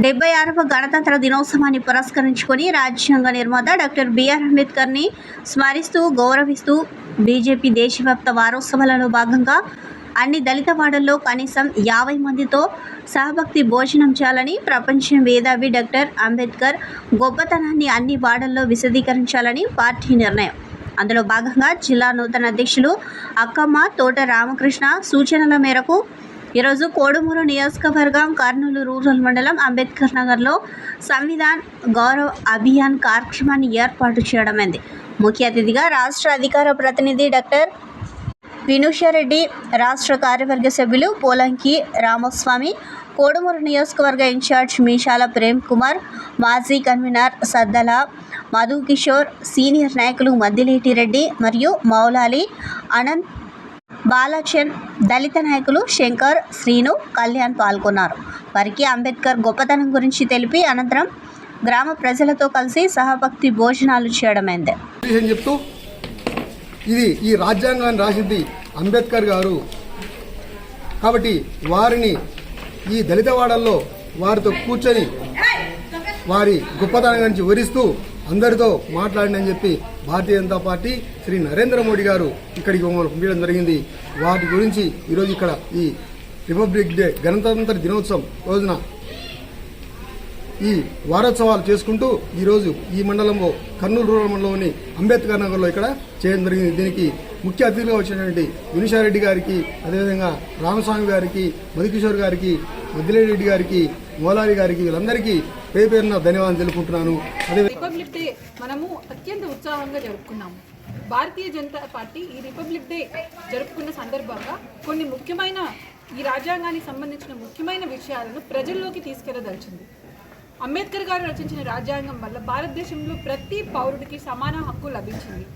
డెబ్బై ఆరవ గణతంత్ర దినోత్సవాన్ని పురస్కరించుకొని రాజ్యాంగ నిర్మాత డాక్టర్ బిఆర్ అంబేద్కర్ని స్మరిస్తూ గౌరవిస్తూ బీజేపీ దేశవ్యాప్త వారోత్సవాలలో భాగంగా అన్ని దళిత వాడల్లో కనీసం యాభై మందితో సహభక్తి భోజనం చేయాలని ప్రపంచ మేధావి డాక్టర్ అంబేద్కర్ గొప్పతనాన్ని అన్ని వాడల్లో విశదీకరించాలని పార్టీ నిర్ణయం. అందులో భాగంగా జిల్లా నూతన అధ్యక్షులు అక్కమ్మ తోట రామకృష్ణ సూచనల మేరకు ఈరోజు కోడుమూరు నియోజకవర్గం కర్నూలు రూరల్ మండలం అంబేద్కర్ నగర్లో సంవిధాన్ గౌరవ్ అభియాన్ కార్యక్రమాన్ని ఏర్పాటు చేయడమైంది. ముఖ్య అతిథిగా రాష్ట్ర అధికార ప్రతినిధి డాక్టర్ వినుషారెడ్డి రాష్ట్ర కార్యవర్గ సభ్యులు పోలంకి రామస్వామి కోడుమూరు నియోజకవర్గ ఇన్ఛార్జ్ మీషాల ప్రేమ్ కుమార్ మాజీ కన్వీనర్ సద్దల మధు కిషోర్ సీనియర్ నాయకులు మద్దిలేటి రెడ్డి మరియు మౌలాలి అనంత్ బాలక్షన్ దళిత నాయకులు శంకర్ శ్రీను కళ్యాణ్ పాల్గొన్నారు. వారికి అంబేద్కర్ గొప్పతనం గురించి తెలిపి అనంతరం గ్రామ ప్రజలతో కలిసి సహభక్తి భోజనాలు చేయడమైంది. చెప్తూ ఇది ఈ రాజ్యాంగాన్ని రాసింది అంబేద్కర్ గారు. కాబట్టి వారిని ఈ దళితవాడల్లో వారితో కూర్చొని వారి గొప్పతనం గురించి వివరిస్తూ అందరితో మాట్లాడినని చెప్పి భారతీయ జనతా పార్టీ శ్రీ నరేంద్ర మోడీ గారు ఇక్కడికి మమ్మల్ని పంపించడం జరిగింది. వాటి గురించి ఈరోజు ఇక్కడ ఈ రిపబ్లిక్ డే గణతంత్ర దినోత్సవం రోజున ఈ వారోత్సవాలు చేసుకుంటూ ఈరోజు ఈ మండలంలో కర్నూలు రూరల్ మండలంలోని అంబేద్కర్ నగర్లో ఇక్కడ చేయడం జరిగింది. దీనికి ముఖ్య అతిథిగా వచ్చినటువంటి వినిషారెడ్డి గారికి అదేవిధంగా రామస్వామి గారికి మధుకిషోర్ గారికి మద్దిలేరెడ్డి గారికి మోలారి గారికి వీళ్ళందరికీ పేరు పేరున ధన్యవాదాలు తెలుపుకుంటున్నాను. అదే రిపబ్లిక్ డే మనము అత్యంత ఉత్సాహంగా జరుపుకున్నాము. భారతీయ జనతా పార్టీ ఈ రిపబ్లిక్ డే జరుపుకున్న సందర్భంగా కొన్ని ముఖ్యమైన ఈ రాజ్యాంగానికి సంబంధించిన ముఖ్యమైన విషయాలను ప్రజల్లోకి తీసుకెళ్ళదలిచింది. అంబేద్కర్ గారు రచించిన రాజ్యాంగం వల్ల భారతదేశంలో ప్రతి పౌరుడికి సమాన హక్కు లభించింది.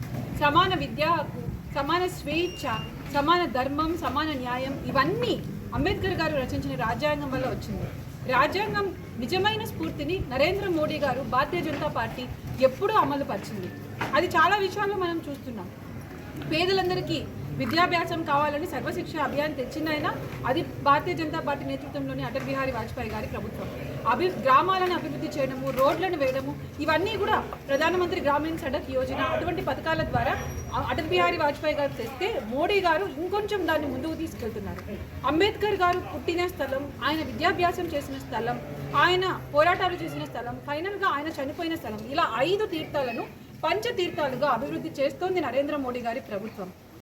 సమాన విద్యా హక్కు సమాన స్వేచ్ఛ సమాన ధర్మం సమాన న్యాయం ఇవన్నీ అంబేద్కర్ గారు రచించిన రాజ్యాంగం వల్ల వచ్చింది. రాజ్యాంగం నిజమైన స్ఫూర్తిని నరేంద్ర మోడీ గారు భారతీయ జనతా పార్టీ ఎప్పుడూ అమలు పరిచింది అది చాలా విషయాల్లో మనం చూస్తున్నాం. పేదలందరికీ విద్యాభ్యాసం కావాలని సర్వశిక్ష అభియాన్ తెచ్చిందైనా అది భారతీయ జనతా పార్టీ నేతృత్వంలోని అటల్ బిహారీ వాజ్పేయి గారి ప్రభుత్వం. అభి గ్రామాలను అభివృద్ధి చేయడము రోడ్లను వేయడము ఇవన్నీ కూడా ప్రధానమంత్రి గ్రామీణ సడక్ యోజన అటువంటి పథకాల ద్వారా అటల్ బిహారీ వాజ్పేయి గారు తెస్తే మోడీ గారు ఇంకొంచెం దాన్ని ముందుకు తీసుకెళ్తున్నారు. అంబేద్కర్ గారు పుట్టిన స్థలం ఆయన విద్యాభ్యాసం చేసిన స్థలం ఆయన పోరాటాలు చేసిన స్థలం ఫైనల్గా ఆయన చనిపోయిన స్థలం ఇలా ఐదు తీర్థాలను పంచతీర్థాలుగా అభివృద్ధి చేస్తోంది నరేంద్ర మోడీ గారి ప్రభుత్వం.